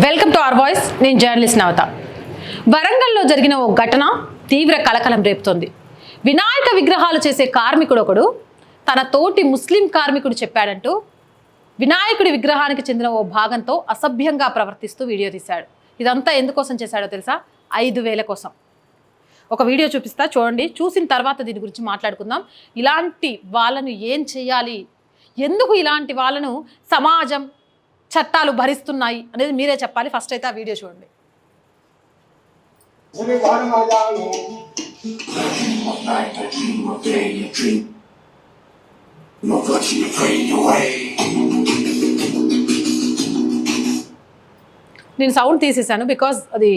Welcome to R voice నేను journalist Navatha. వరంగల్లో జరిగిన ఓ ఘటన తీవ్ర కలకలం రేపుతోంది. వినాయక విగ్రహాలు చేసే కార్మికుడు ఒకడు తన తోటి ముస్లిం కార్మికుడు చెప్పాడంటూ వినాయకుడి విగ్రహానికి చెందిన ఓ భాగంతో అసభ్యంగా ప్రవర్తిస్తూ వీడియో తీశాడు. ఇదంతా ఎందుకోసం చేశాడో తెలుసా? ఐదు వేల కోసం. ఒక వీడియో చూపిస్తా చూడండి. చూసిన తర్వాత దీని గురించి మాట్లాడుకుందాం. ఇలాంటి వాళ్ళను ఏం చేయాలి? ఎందుకు ఇలాంటి వాళ్ళను సమాజం చట్టాలు భరిస్తున్నాయి అనేది మీరే చెప్పాలి. ఫస్ట్ అయితే ఆ వీడియో చూడండి. నేను సౌండ్ తీసేసాను బికాజ్ అది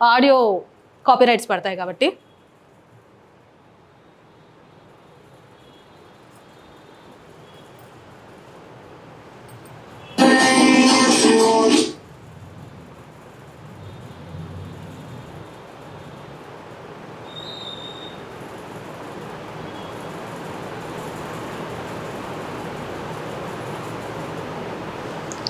ఆడియో కాపీరైట్స్ పడతాయి కాబట్టి.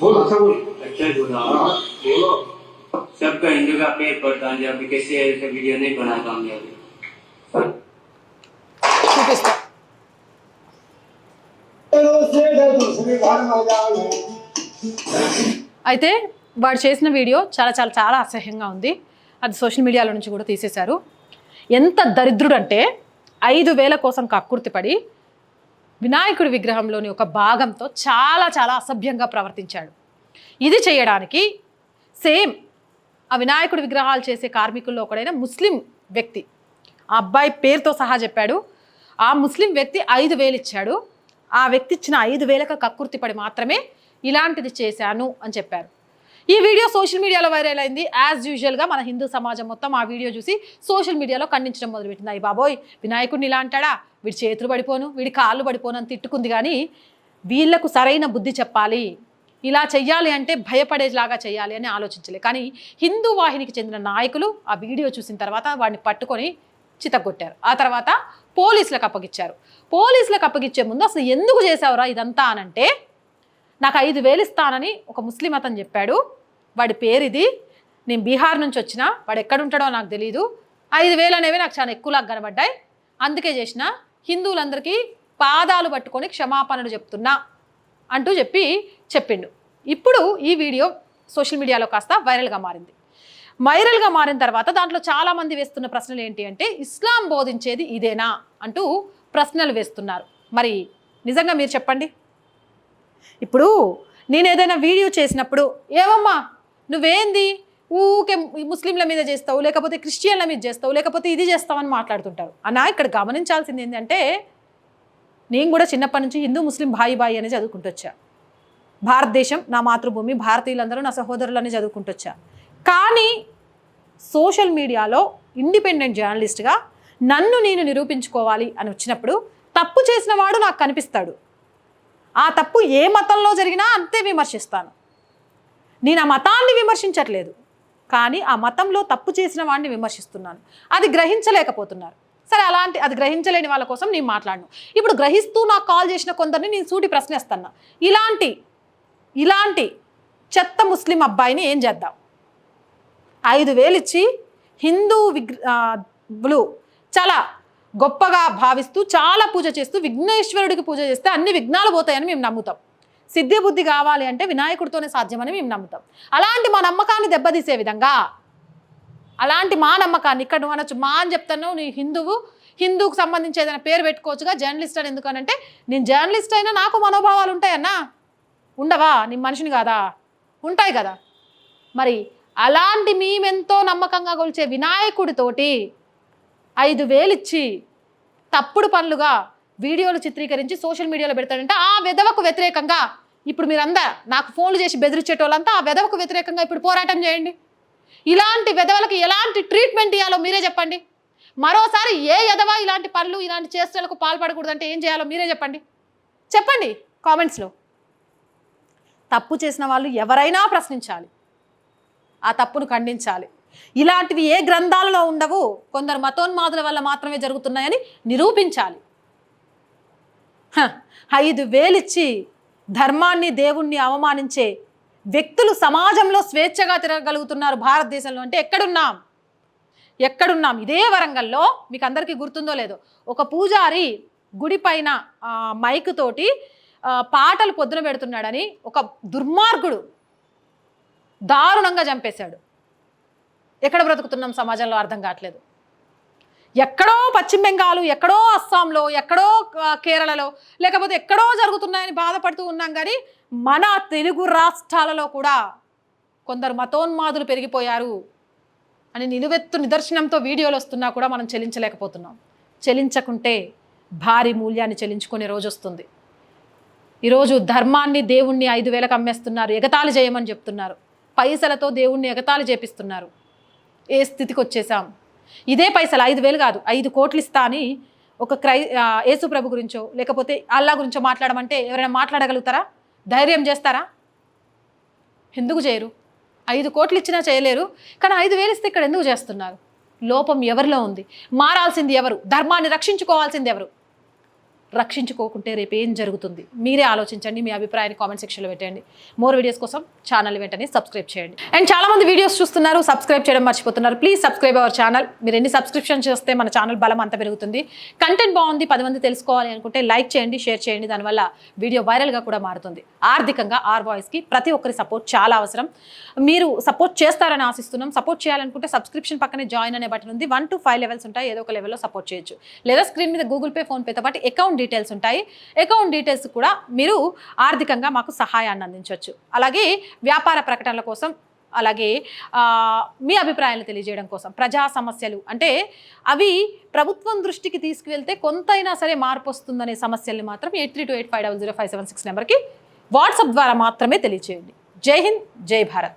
बोल अच्छा बोल अच्छा बोला हाँ बोलो सबका हिंदू का पेड़ पड़ता है जी अभी कैसे ऐसे वीडियो नहीं बनाता हूँ अभी చూపిస్తా से दूसरी घर में जाऊँ అయితే వాడు చేసిన వీడియో చాలా చాలా చాలా అసహ్యంగా ఉంది అది సోషల్ మీడియాలో నుంచి కూడా తీసేశారు ఎంత దరిద్రుడంటే ఐదు వేల కోసం కక్కుర్తిపడి వినాయకుడి విగ్రహంలోని ఒక భాగంతో చాలా చాలా అసభ్యంగా ప్రవర్తించాడు. ఇది చేయడానికి సేమ్ ఆ వినాయకుడి విగ్రహాలు చేసే కార్మికుల్లో ఒకడైన ముస్లిం వ్యక్తి. ఆ అబ్బాయి పేరుతో సహా చెప్పాడు. ఆ ముస్లిం వ్యక్తి ఐదు వేలు ఇచ్చాడు. ఆ వ్యక్తి ఇచ్చిన ఐదు వేలకు కక్కుర్తిపడి మాత్రమే ఇలాంటిది చేశాను అని చెప్పారు. ఈ వీడియో సోషల్ మీడియాలో వైరల్ అయింది. యాజ్ యూజువల్గా మన హిందూ సమాజం మొత్తం ఆ వీడియో చూసి సోషల్ మీడియాలో ఖండించడం మొదలుపెట్టింది. అయ్యి బాబోయ్ వినాయకుడిని ఇలా అంటాడా? వీడి చేతులు పడిపోను వీడి కాళ్ళు పడిపోను అని తిట్టుకుంది కానీ వీళ్ళకు సరైన బుద్ధి చెప్పాలి. ఇలా చెయ్యాలి అంటే భయపడేలాగా చేయాలి అని ఆలోచించలే. కానీ హిందూ వాహినికి చెందిన నాయకులు ఆ వీడియో చూసిన తర్వాత వాడిని పట్టుకొని చితగొట్టారు ఆ తర్వాత పోలీసులకు అప్పగించారు పోలీసులకు అప్పగించే ముందు అసలు ఎందుకు చేశావురా ఇదంతా అనంటే నాకు ఐదు వేలు ఇస్తానని ఒక ముస్లిం అతను చెప్పాడు. వాడి పేరు ఇది నేను బీహార్ నుంచి వచ్చిన వాడు ఎక్కడుంటాడో నాకు తెలియదు ఐదు వేలు అనేవి నాకు చాలా ఎక్కువలాగా కనబడ్డాయి. అందుకే చేసిన హిందువులందరికీ పాదాలు పట్టుకొని క్షమాపణలు చెప్తున్నా అంటూ చెప్పి చెప్పిండు. ఇప్పుడు ఈ వీడియో సోషల్ మీడియాలో కాస్త వైరల్గా మారింది. వైరల్గా మారిన తర్వాత దాంట్లో చాలామంది వేస్తున్న ప్రశ్నలు ఏంటి అంటే ఇస్లాం బోధించేది ఇదేనా అంటూ ప్రశ్నలు వేస్తున్నారు. మరి నిజంగా మీరు చెప్పండి. ఇప్పుడు నేను ఏదైనా వీడియో చేసినప్పుడు ఏమమ్మా నువ్వేంది? ఊకే ముస్లింల మీద చేస్తావు లేకపోతే క్రిస్టియన్ల మీద చేస్తావు లేకపోతే ఇది చేస్తావు అని మాట్లాడుతుంటారు. అన్నా ఇక్కడ గమనించాల్సింది ఏంటంటే నేను కూడా చిన్నప్పటి నుంచి హిందూ ముస్లిం భాయి బాయి అని చదువుకుంటూ వచ్చా. భారతదేశం నా మాతృభూమి భారతీయులందరూ నా సహోదరులని చదువుకుంటూ వచ్చా. కానీ సోషల్ మీడియాలో ఇండిపెండెంట్ జర్నలిస్ట్గా నన్ను నేను నిరూపించుకోవాలి అని వచ్చినప్పుడు తప్పు చేసిన వాడు నాకు కనిపిస్తాడు. ఆ తప్పు ఏ మతంలో జరిగినా అంతే విమర్శిస్తాను. నేను ఆ మతాన్ని విమర్శించట్లేదు కానీ ఆ మతంలో తప్పు చేసిన వాడిని విమర్శిస్తున్నాను. అది గ్రహించలేకపోతున్నారు. సరే అలాంటి అది గ్రహించలేని వాళ్ళ కోసం నేను మాట్లాడను. ఇప్పుడు గ్రహిస్తూ నాకు కాల్ చేసిన కొందరిని నేను సూటి ప్రశ్నిస్తున్నా. ఇలాంటి ఇలాంటి చెత్త ముస్లిం అబ్బాయిని ఏం చేద్దాం? ఐదు వేలు ఇచ్చి హిందూ విగ్రహులు చాలా గొప్పగా భావిస్తూ చాలా పూజ చేస్తూ విఘ్నేశ్వరుడికి పూజ చేస్తే అన్ని విఘ్నాలు పోతాయని మేము నమ్ముతాం. సిద్ధి బుద్ధి కావాలి అంటే వినాయకుడితోనే సాధ్యమని మేము నమ్ముతాం. అలాంటి మా నమ్మకాన్ని దెబ్బతీసే విధంగా అలాంటి మా నమ్మకాన్ని ఇక్కడ నువ్వు అనొచ్చు మా అని చెప్తాను నీ హిందువు హిందూకు సంబంధించి ఏదైనా పేరు పెట్టుకోవచ్చుగా జర్నలిస్ట్ అని ఎందుకనంటే నేను జర్నలిస్ట్ అయినా నాకు మనోభావాలు ఉంటాయన్నా ఉండవా? నీ మనిషిని కాదా? ఉంటాయి కదా. మరి అలాంటి మేమెంతో నమ్మకంగా కొలిచే వినాయకుడితోటి ఐదు వేలు ఇచ్చి తప్పుడు పనులుగా వీడియోలు చిత్రీకరించి సోషల్ మీడియాలో పెడతాడంటే ఆ విధవకు వ్యతిరేకంగా ఇప్పుడు మీరందరూ నాకు ఫోన్లు చేసి బెదిరించేటోళ్ళంతా ఆ విధవకు వ్యతిరేకంగా ఇప్పుడు పోరాటం చేయండి. ఇలాంటి వెధవలకి ఎలాంటి ట్రీట్మెంట్ ఇవ్వాలో మీరే చెప్పండి. మరోసారి ఏ ఎదవా ఇలాంటి పనులు ఇలాంటి చేష్టలకు పాల్పడకూడదంటే ఏం చేయాలో మీరే చెప్పండి. చెప్పండి కామెంట్స్లో తప్పు చేసిన వాళ్ళు ఎవరైనా ప్రశ్నించాలి. ఆ తప్పును ఖండించాలి. ఇలాంటివి ఏ గ్రంథాలలో ఉండవు. కొందరు మతోన్మాదుల వల్ల మాత్రమే జరుగుతున్నాయని నిరూపించాలి. ఐదు వేలిచ్చి ధర్మాన్ని దేవుణ్ణి అవమానించే వ్యక్తులు సమాజంలో స్వేచ్ఛగా తిరగగలుగుతున్నారు భారతదేశంలో. అంటే ఎక్కడున్నాం? ఎక్కడున్నాం? ఇదే వరంగల్లో మీకు అందరికీ గుర్తుందో లేదో. ఒక పూజారి గుడి పైన మైక్ తోటి పాటలు పొద్దున పెడుతున్నాడని ఒక దుర్మార్గుడు దారుణంగా చంపేశాడు. ఎక్కడ బ్రతుకుతున్నాం సమాజంలో అర్థం కావట్లేదు. ఎక్కడో పశ్చిమ బెంగాల్ ఎక్కడో అస్సాంలో ఎక్కడో కేరళలో లేకపోతే ఎక్కడో జరుగుతున్నాయని బాధపడుతూ ఉన్నాం కానీ మన తెలుగు రాష్ట్రాలలో కూడా కొందరు మతోన్మాదులు పెరిగిపోయారు అని నిలువెత్తు నిదర్శనంతో వీడియోలు వస్తున్నా కూడా మనం చెల్లించలేకపోతున్నాం చెల్లించకుంటే భారీ మూల్యాన్ని చెల్లించుకునే రోజు వస్తుంది ఈరోజు ధర్మాన్ని దేవుణ్ణి ఐదు వేలకు అమ్మేస్తున్నారు ఎగతాళి చేయమని చెప్తున్నారు. పైసలతో దేవుణ్ణి ఎగతాళి చేపిస్తున్నారు. ఏ స్థితికి వచ్చేసాం? ఇదే పైసలు ఐదు వేలు కాదు ఐదు కోట్లు ఇస్తా అని ఒక క్రై ఆ, యేసు ప్రభు గురించో లేకపోతే అల్లా గురించో మాట్లాడమంటే ఎవరైనా మాట్లాడగలుగుతారా? ధైర్యం చేస్తారా? ఎందుకు చేయరు? ఐదు కోట్లు ఇచ్చినా చేయలేరు కానీ ఐదు వేలు ఇస్తే ఇక్కడ ఎందుకు చేస్తున్నారు? లోపం ఎవరిలో ఉంది? మారాల్సింది ఎవరు? ధర్మాన్ని రక్షించుకోవాల్సింది ఎవరు? రక్షించుకోకుంటే రేపు ఏం జరుగుతుంది? మీరే ఆలోచించండి మీ అభిప్రాయాన్ని కామెంట్ సెక్షన్లో పెట్టండి మోర్ వీడియోస్ కోసం ఛానల్ వెంటనే సబ్స్క్రైబ్ చేయండి. అండ్ చాలా మంది వీడియోస్ చూస్తున్నారు సబ్స్క్రైబ్ చేయడం మర్చిపోతున్నారు. ప్లీజ్ సబ్స్క్రైబ్ అవర్ ఛానల్ మీరు ఎన్ని సబ్స్క్రిప్షన్ చేస్తే మన ఛానల్ బలం అంత పెరుగుతుంది. కంటెంట్ బాగుంది పది మంది తెలుసుకోవాలి అనుకుంటే లైక్ చేయండి షేర్ చేయండి. దానివల్ల వీడియో వైరల్గా కూడా మారుతుంది. ఆర్థికంగా ఆర్ వాయిస్కి ప్రతి ఒక్కరి సపోర్ట్ చాలా అవసరం. మీరు సపోర్ట్ చేస్తారని ఆశిస్తున్నాం. సపోర్ట్ చేయాలనుకుంటే సబ్స్క్రిప్షన్ పక్కనే జాయిన్ అనే బటన్ ఉంది. వన్ టు ఫైవ్ లెవెల్స్ ఉంటాయి. ఏదో ఒక లెవెల్లో సపోర్ట్ చేయొచ్చు. లేదా స్క్రీన్ మీద గూగుల్ పే ఫోన్పేతో పాటు అకౌంట్ డీటెయిల్స్ ఉంటాయి. అకౌంట్ డీటెయిల్స్ కూడా మీరు ఆర్థికంగా మాకు సహాయాన్ని అందించవచ్చు అలాగే వ్యాపార ప్రకటనల కోసం అలాగే మీ అభిప్రాయాలు తెలియజేయడం కోసం ప్రజా సమస్యలు అంటే అవి ప్రభుత్వం దృష్టికి తీసుకువెళ్తే కొంతైనా సరే మార్పు వస్తుందనే సమస్యల్ని మాత్రం eight three two eight five double zero five seven six నెంబర్కి వాట్సాప్ ద్వారా మాత్రమే తెలియజేయండి జై హింద్ జై భారత్.